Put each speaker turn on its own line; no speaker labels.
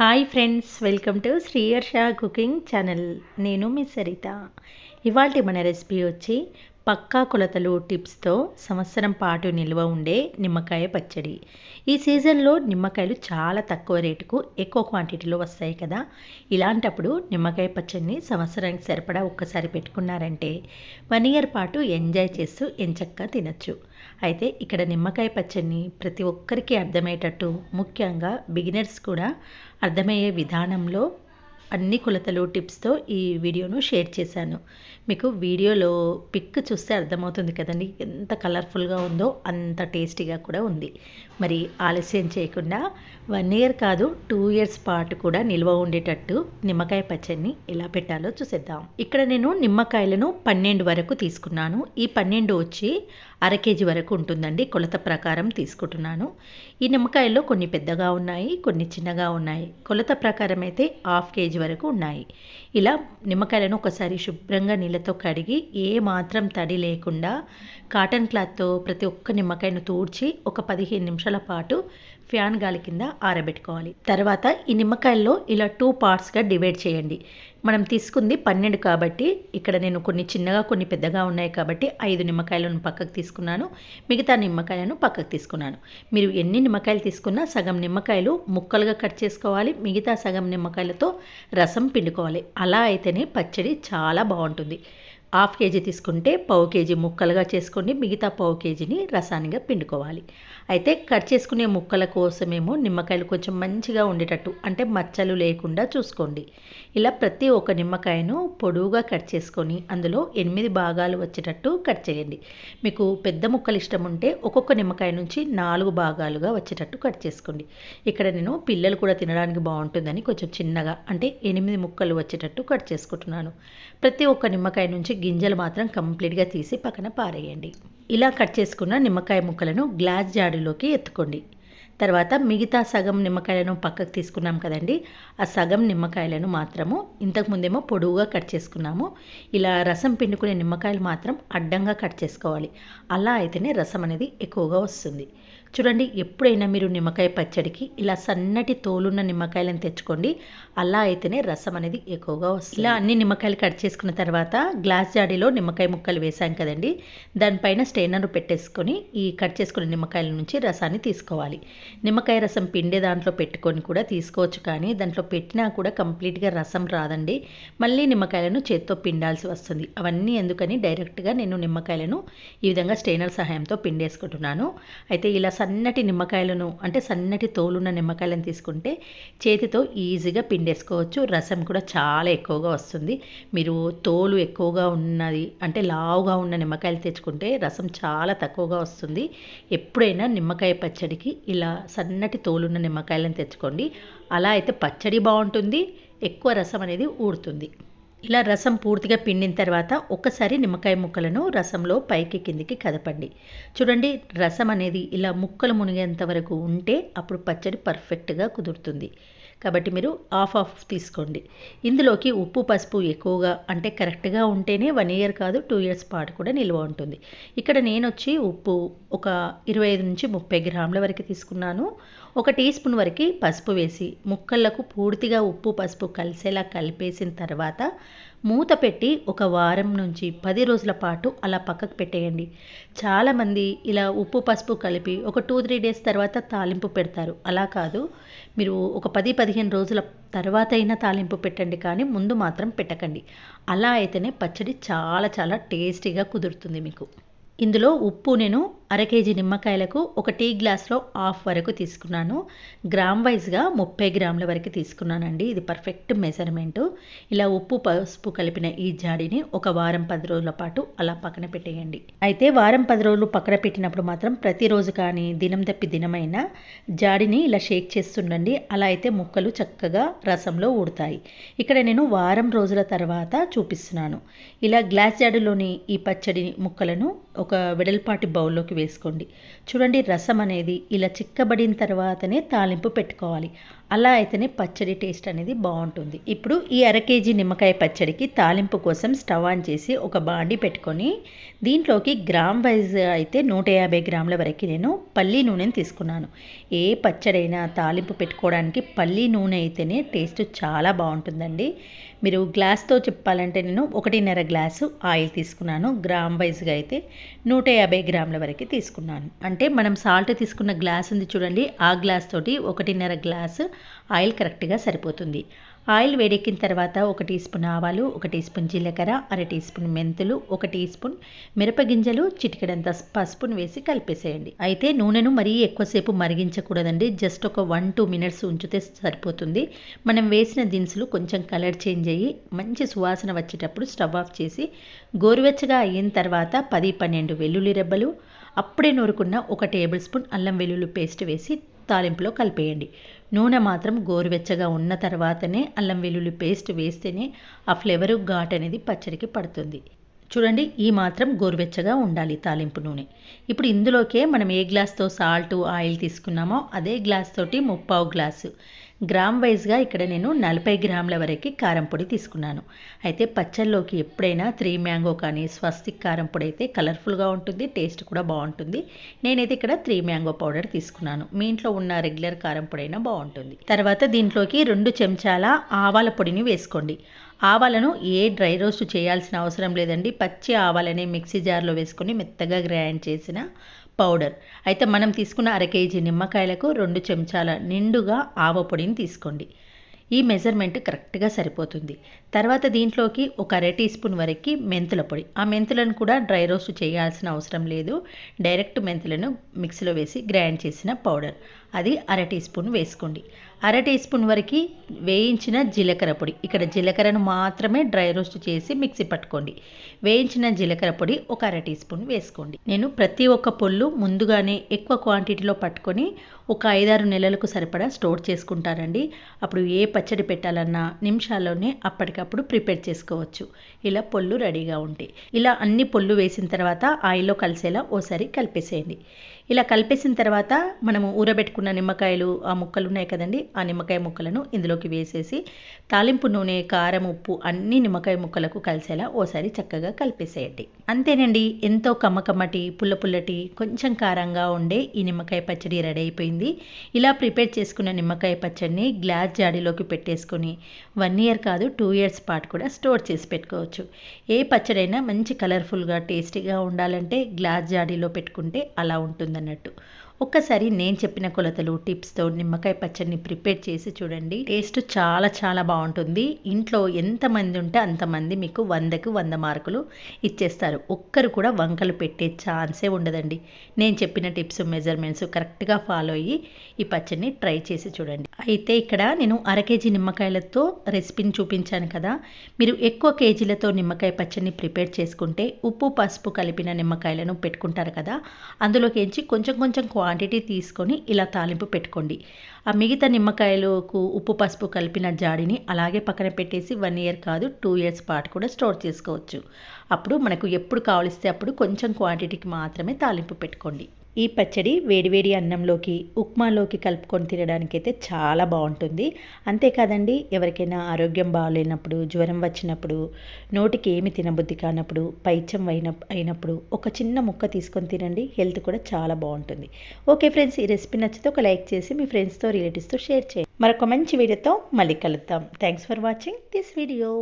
Hi friends welcome to Sriyarsha cooking channel నేను మీ సరిత. ఇవాళ మన రెసిపీ వచ్చి పక్కా కొలతలు టిప్స్తో సంవత్సరం పాటు నిల్వ ఉండే నిమ్మకాయ పచ్చడి. ఈ సీజన్లో నిమ్మకాయలు చాలా తక్కువ రేటుకు ఎక్కువ క్వాంటిటీలో వస్తాయి కదా. ఇలాంటప్పుడు నిమ్మకాయ పచ్చడిని సంవత్సరానికి సరిపడా ఒక్కసారి పెట్టుకున్నారంటే వన్ ఇయర్ పాటు ఎంజాయ్ చేస్తూ ఎంచక్కా తినచ్చు. అయితే ఇక్కడ నిమ్మకాయ పచ్చడిని ప్రతి ఒక్కరికి అర్థమయ్యేటట్టు ముఖ్యంగా బిగినర్స్ కూడా అర్థమయ్యే విధానంలో అన్ని కొలతలు టిప్స్తో ఈ వీడియోను షేర్ చేశాను. మీకు వీడియోలో పిక్ చూస్తే అర్థమవుతుంది కదండి ఎంత కలర్ఫుల్గా ఉందో అంత టేస్టీగా కూడా ఉంది. మరి ఆలస్యం చేయకుండా వన్ ఇయర్ కాదు టూ ఇయర్స్ పాటు కూడా నిల్వ ఉండేటట్టు నిమ్మకాయ పచ్చడిని ఎలా పెట్టాలో చూసేద్దాం. ఇక్కడ నేను నిమ్మకాయలను పన్నెండు వరకు తీసుకున్నాను. ఈ పన్నెండు వచ్చి అర కేజీ వరకు ఉంటుందండి. కొలత ప్రకారం తీసుకుంటున్నాను. ఈ నిమ్మకాయల్లో కొన్ని పెద్దగా ఉన్నాయి కొన్ని చిన్నగా ఉన్నాయి. కొలత ప్రకారం అయితే హాఫ్ కేజీ వరకు ఉన్నాయి. ఇలా నిమ్మకాయలను ఒకసారి శుభ్రంగా నీళ్ళతో కడిగి ఏ మాత్రం తడి లేకుండా కాటన్ క్లాత్తో ప్రతి ఒక్క నిమ్మకాయను తూడ్చి ఒక పదిహేను నిమిషాలు పాటు ఫ్యాన్ గాలి కింద ఆరబెట్టుకోవాలి. తర్వాత ఈ నిమ్మకాయల్లో ఇలా టూ పార్ట్స్గా డివైడ్ చేయండి. మనం తీసుకుంది పన్నెండు కాబట్టి ఇక్కడ నేను కొన్ని చిన్నగా కొన్ని పెద్దగా ఉన్నాయి కాబట్టి ఐదు నిమ్మకాయలను పక్కకు తీసుకున్నాను. మిగతా నిమ్మకాయలను పక్కకు తీసుకున్నాను. మీరు ఎన్ని నిమ్మకాయలు తీసుకున్నా సగం నిమ్మకాయలు ముక్కలుగా కట్ చేసుకోవాలి. మిగతా సగం నిమ్మకాయలతో రసం పిండుకోవాలి. అలా అయితేనే పచ్చడి చాలా బాగుంటుంది. హాఫ్ కేజీ తీసుకుంటే పావు కేజీ ముక్కలుగా చేసుకోండి. మిగతా పావు కేజీని రసానిగా పిండుకోవాలి. అయితే కట్ చేసుకునే ముక్కల కోసమేమో నిమ్మకాయలు కొంచెం మంచిగా ఉండేటట్టు అంటే మచ్చలు లేకుండా చూసుకోండి. ఇలా ప్రతి ఒక్క నిమ్మకాయను పొడువుగా కట్ చేసుకొని అందులో ఎనిమిది భాగాలు వచ్చేటట్టు కట్ చేయండి. మీకు పెద్ద ముక్కలు ఇష్టం ఉంటే ఒక్కొక్క నిమ్మకాయ నుంచి నాలుగు భాగాలుగా వచ్చేటట్టు కట్ చేసుకోండి. ఇక్కడ నేను పిల్లలు కూడా తినడానికి బాగుంటుందని కొంచెం చిన్నగా అంటే ఎనిమిది ముక్కలు వచ్చేటట్టు కట్ చేసుకుంటున్నాను. ప్రతి ఒక్క నిమ్మకాయ నుంచి గింజలు మాత్రం కంప్లీట్గా తీసి పక్కన పారేయండి. ఇలా కట్ చేసుకున్న నిమ్మకాయ ముక్కలను గ్లాస్ జాడీలోకి ఎత్తుకోండి. తర్వాత మిగతా సగం నిమ్మకాయలను పక్కకు తీసుకున్నాం కదండి. ఆ సగం నిమ్మకాయలను మాత్రము ఇంతకుముందేమో పొడవుగా కట్ చేసుకున్నాము. ఇలా రసం పిండుకునే నిమ్మకాయలు మాత్రం అడ్డంగా కట్ చేసుకోవాలి. అలా అయితేనే రసం అనేది ఎక్కువగా వస్తుంది. చూడండి ఎప్పుడైనా మీరు నిమ్మకాయ పచ్చడికి ఇలా సన్నటి తోలున్న నిమ్మకాయలను తెచ్చుకోండి. అలా అయితేనే రసం అనేది ఎక్కువగా వస్తుంది. ఇలా అన్ని నిమ్మకాయలు కట్ చేసుకున్న తర్వాత గ్లాస్ జాడీలో నిమ్మకాయ ముక్కలు వేసాం కదండి. దానిపైన స్టెయినర్ పెట్టేసుకొని ఈ కట్ చేసుకున్న నిమ్మకాయల నుంచి రసాన్ని తీసుకోవాలి. నిమ్మకాయ రసం పిండే దాంట్లో పెట్టుకొని కూడా తీసుకోవచ్చు కానీ దాంట్లో పెట్టినా కూడా కంప్లీట్గా రసం రాదండి. మళ్ళీ నిమ్మకాయలను చేత్తో పిండాల్సి వస్తుంది. అవన్నీ ఎందుకని డైరెక్ట్గా నేను నిమ్మకాయలను ఈ విధంగా స్టెయినర్ సహాయంతో పిండేసుకుంటున్నాను. అయితే ఇలా సన్నటి నిమ్మకాయలను అంటే సన్నటి తోలున్న నిమ్మకాయలను తీసుకుంటే చేతితో ఈజీగా పిండేసుకోవచ్చు. రసం కూడా చాలా ఎక్కువగా వస్తుంది. మీరు తోలు ఎక్కువగా ఉన్నది అంటే లావుగా ఉన్న నిమ్మకాయలు తెచ్చుకుంటే రసం చాలా తక్కువగా వస్తుంది. ఎప్పుడైనా నిమ్మకాయ పచ్చడికి ఇలా సన్నటి తోలున్న నిమ్మకాయలను తెచ్చుకోండి. అలా అయితే పచ్చడి బాగుంటుంది ఎక్కువ రసం అనేది ఊడుతుంది ఇలా రసం పూర్తిగా పిండిన తర్వాత ఒక్కసారి నిమ్మకాయ ముక్కలను రసంలో పైకి కిందికి కదపండి. చూడండి రసం అనేది ఇలా ముక్కలు మునిగేంత వరకు ఉంటే అప్పుడు పచ్చడి పర్ఫెక్ట్గా కుదురుతుంది. కాబట్టి మీరు ఆఫ్ ఆఫ్ తీసుకోండి. ఇందులోకి ఉప్పు పసుపు ఎక్కువగా అంటే కరెక్ట్గా ఉంటేనే వన్ ఇయర్ కాదు టూ ఇయర్స్ పాటు కూడా నిల్వ ఉంటుంది. ఇక్కడ నేను వచ్చి ఉప్పు ఒక ఇరవై ఐదు నుంచి ముప్పై గ్రాముల వరకు తీసుకున్నాను. ఒక టీ స్పూన్ వరకు పసుపు వేసి ముక్కలకు పూర్తిగా ఉప్పు పసుపు కలిసేలా కలిపేసిన తర్వాత మూత పెట్టి ఒక వారం నుంచి పది రోజుల పాటు అలా పక్కకు పెట్టేయండి. చాలామంది ఇలా ఉప్పు పసుపు కలిపి ఒక టూ త్రీ డేస్ తర్వాత తాలింపు పెడతారు. అలా కాదు. మీరు ఒక పది పదిహేను రోజుల తర్వాత అయినా తాలింపు పెట్టండి కానీ ముందు మాత్రం పెట్టకండి. అలా అయితేనే పచ్చడి చాలా చాలా టేస్టీగా కుదురుతుంది మీకు. ఇందులో ఉప్పు నేను అర కేజీ నిమ్మకాయలకు ఒక టీ గ్లాస్లో హాఫ్ వరకు తీసుకున్నాను. గ్రామ్ వైజ్గా ముప్పై గ్రాముల వరకు తీసుకున్నానండి. ఇది పర్ఫెక్ట్ మెజర్మెంటు. ఇలా ఉప్పు పసుపు కలిపిన ఈ జాడిని ఒక వారం పది రోజుల పాటు అలా పక్కన పెట్టేయండి. అయితే వారం పది రోజులు పక్కన పెట్టినప్పుడు మాత్రం ప్రతిరోజు కానీ దినం తప్పి దినమైనా జాడిని ఇలా షేక్ చేస్తుండండి. అలా అయితే ముక్కలు చక్కగా రసంలో ఊడతాయి. ఇక్కడ నేను వారం రోజుల తర్వాత చూపిస్తున్నాను. ఇలా గ్లాస్ జాడీలోని ఈ పచ్చడి ముక్కలను ఒక వెడల్పాటి బౌల్లోకి వేసుకోండి. చూడండి రసం అనేది ఇలా చిక్కబడిన తర్వాతనే తాలింపు పెట్టుకోవాలి. అలా అయితేనే పచ్చడి టేస్ట్ అనేది బాగుంటుంది. ఇప్పుడు ఈ అర కేజీ నిమ్మకాయ పచ్చడికి తాలింపు కోసం స్టవ్ ఆన్ చేసి ఒక బాండి పెట్టుకొని దీంట్లోకి గ్రామ్ వైజ్ అయితే నూట యాభై గ్రాముల వరకు నేను పల్లి నూనెని తీసుకున్నాను. ఏ పచ్చడైనా తాలింపు పెట్టుకోవడానికి పల్లి నూనె అయితేనే టేస్ట్ చాలా బాగుంటుందండి. మీరు గ్లాస్తో చెప్పాలంటే నేను ఒకటిన్నర గ్లాసు ఆయిల్ తీసుకున్నాను. గ్రామ్ వైజ్గా అయితే నూట యాభై గ్రాముల వరకు తీసుకున్నాను. అంటే మనం సాల్ట్ తీసుకున్న గ్లాస్ ఉంది చూడండి ఆ గ్లాస్ తోటి ఒకటిన్నర గ్లాసు ఆయిల్ కరెక్ట్గా సరిపోతుంది. ఆయిల్ వేడెక్కిన తర్వాత ఒక టీ స్పూన్ ఆవాలు ఒక టీ స్పూన్ జీలకర్ర అర టీ స్పూన్ మెంతులు ఒక టీ స్పూన్ మిరపగింజలు చిటికెడంత పసుపును వేసి కలిపేసేయండి. అయితే నూనెను మరీ ఎక్కువసేపు మరిగించకూడదండి. జస్ట్ ఒక వన్ టూ మినిట్స్ ఉంచితే సరిపోతుంది. మనం వేసిన దినుసులు కొంచెం కలర్ చేంజ్ అయ్యి మంచి సువాసన వచ్చేటప్పుడు స్టవ్ ఆఫ్ చేసి గోరువెచ్చగా అయిన తర్వాత పది పన్నెండు వెల్లుల్లి రెబ్బలు అప్పుడే నూరుకున్న ఒక టేబుల్ స్పూన్ అల్లం వెల్లుల్లి పేస్ట్ వేసి తాలింపులో కలిపేయండి. నూనె మాత్రం గోరువెచ్చగా ఉన్న తర్వాతనే అల్లం వెల్లుల్లి పేస్ట్ వేస్తేనే ఆ ఫ్లేవరు ఘాట్ అనేది పచ్చడికి పడుతుంది. చూడండి ఈ మాత్రం గోరువెచ్చగా ఉండాలి తాలింపు నూనె. ఇప్పుడు ఇందులోకే మనం ఏ గ్లాస్తో సాల్ట్ ఆయిల్ తీసుకున్నామో అదే గ్లాస్ తోటి ముప్పావు గ్లాసు. గ్రామ్ వైజ్గా ఇక్కడ నేను నలభై గ్రాముల వరకు కారం పొడి తీసుకున్నాను. అయితే పచ్చళ్ళలోకి ఎప్పుడైనా త్రీ మ్యాంగో కానీ స్వస్తిక్ కారం పొడి అయితే కలర్ఫుల్గా ఉంటుంది టేస్ట్ కూడా బాగుంటుంది. నేనైతే ఇక్కడ త్రీ మ్యాంగో పౌడర్ తీసుకున్నాను. మీ ఇంట్లో ఉన్న రెగ్యులర్ కారం పొడి అయినా బాగుంటుంది. తర్వాత దీంట్లోకి రెండు చెంచాల ఆవాల పొడిని వేసుకోండి. ఆవాలను ఏ డ్రై రోస్ట్ చేయాల్సిన అవసరం లేదండి. పచ్చి ఆవాలని మిక్సీ జార్లో వేసుకొని మెత్తగా గ్రైండ్ చేసిన పౌడర్. అయితే మనం తీసుకున్న అర కేజీ నిమ్మకాయలకు రెండు చెంచాల నిండుగా ఆవ పొడిని తీసుకోండి. ఈ మెజర్మెంట్ కరెక్ట్గా సరిపోతుంది. తర్వాత దీంట్లోకి ఒక అర టీ స్పూన్ వరకు మెంతుల పొడి. ఆ మెంతులను కూడా డ్రై రోస్ట్ చేయాల్సిన అవసరం లేదు. డైరెక్ట్ మెంతులను మిక్సీలో వేసి గ్రైండ్ చేసిన పౌడర్. అది అర టీ స్పూన్ వేసుకోండి. అర టీ స్పూన్ వరకు వేయించిన జీలకర్ర పొడి. ఇక్కడ జీలకర్రను మాత్రమే డ్రై రోస్ట్ చేసి మిక్సీ పట్టుకోండి. వేయించిన జీలకర్ర పొడి ఒక అర టీ స్పూన్ వేసుకోండి. నేను ప్రతి ఒక్క పొల్లు ముందుగానే ఎక్కువ క్వాంటిటీలో పట్టుకొని ఒక ఐదారు నెలలకు సరిపడా స్టోర్ చేసుకుంటానండి. అప్పుడు ఏ పచ్చడి పెట్టాలన్నా నిమిషాల్లోనే అప్పటికప్పుడు ప్రిపేర్ చేసుకోవచ్చు. ఇలా పొల్లు రెడీగా ఉంటాయి ఇలా అన్ని పొల్లు వేసిన తర్వాత ఆయిల్లో కలిసేలా ఓసారి కలిపేసేయండి. ఇలా కలిపేసిన తర్వాత మనము ఊరబెట్టుకున్న నిమ్మకాయలు ఆ ముక్కలు ఉన్నాయి కదండి ఆ నిమ్మకాయ ముక్కలను ఇందులోకి వేసేసి తాలింపు నూనె కారం ఉప్పు అన్ని నిమ్మకాయ ముక్కలకు కలిసేలా ఓసారి చక్కగా కలిపేసేయండి. అంతేనండి ఎంతో కమ్మకమ్మటి పుల్ల పుల్లటి కొంచెం కారంగా ఉండే ఈ నిమ్మకాయ పచ్చడి రెడీ అయిపోయింది. ఇలా ప్రిపేర్ చేసుకున్న నిమ్మకాయ పచ్చడిని గ్లాస్ జాడీలోకి పెట్టేసుకొని వన్ ఇయర్ కాదు టూ ఇయర్స్ పాటు కూడా స్టోర్ చేసి పెట్టుకోవచ్చు. ఏ పచ్చడైనా మంచి కలర్ఫుల్గా టేస్టీగా ఉండాలంటే గ్లాస్ జాడీలో పెట్టుకుంటే అలా ఉంటుంది ఉందన్నట్టు ఒక్కసారి నేను చెప్పిన కొలతలు టిప్స్తో నిమ్మకాయ పచ్చడిని ప్రిపేర్ చేసి చూడండి. టేస్ట్ చాలా చాలా బాగుంటుంది. ఇంట్లో ఎంతమంది ఉంటే అంతమంది మీకు వందకు వంద మార్కులు ఇచ్చేస్తారు. ఒక్కరు కూడా వంకలు పెట్టే ఛాన్సే ఉండదండి. నేను చెప్పిన టిప్స్ మెజర్మెంట్స్ కరెక్ట్గా ఫాలో అయ్యి ఈ పచ్చడిని ట్రై చేసి చూడండి. అయితే ఇక్కడ నేను అర కేజీ నిమ్మకాయలతో రెసిపీని చూపించాను కదా. మీరు ఎక్కువ కేజీలతో నిమ్మకాయ పచ్చడిని ప్రిపేర్ చేసుకుంటే ఉప్పు పసుపు కలిపిన నిమ్మకాయలను పెట్టుకుంటారు కదా. అందులోకి ఎంచి కొంచెం కొంచెం క్వాంటిటీ తీసుకొని ఇలా తాలింపు పెట్టుకోండి. ఆ మిగతా నిమ్మకాయలకు ఉప్పు పసుపు కలిపిన జాడిని అలాగే పక్కన పెట్టేసి వన్ ఇయర్ కాదు టూ ఇయర్స్ పాటు కూడా స్టోర్ చేసుకోవచ్చు. అప్పుడు మనకు ఎప్పుడు కావలిస్తే అప్పుడు కొంచెం క్వాంటిటీకి మాత్రమే తాలింపు పెట్టుకోండి. ఈ పచ్చడి వేడివేడి అన్నంలోకి ఉప్మాలోకి కలుపుకొని తినడానికైతే చాలా బాగుంటుంది. అంతేకాదండి ఎవరికైనా ఆరోగ్యం బాగాలేనప్పుడు జ్వరం వచ్చినప్పుడు నోటికి ఏమి తినబుద్ధి కానప్పుడు పైచం అయిన అయినప్పుడు ఒక చిన్న ముక్క తీసుకొని తినండి హెల్త్ కూడా చాలా బాగుంటుంది. ఓకే ఫ్రెండ్స్ ఈ రెసిపీ నచ్చితే ఒక లైక్ చేసి మీ ఫ్రెండ్స్తో రిలేటివ్స్తో షేర్ చేయండి. మరొక మంచి వీడియోతో మళ్ళీ కలుద్దాం. Thanks for watching this video.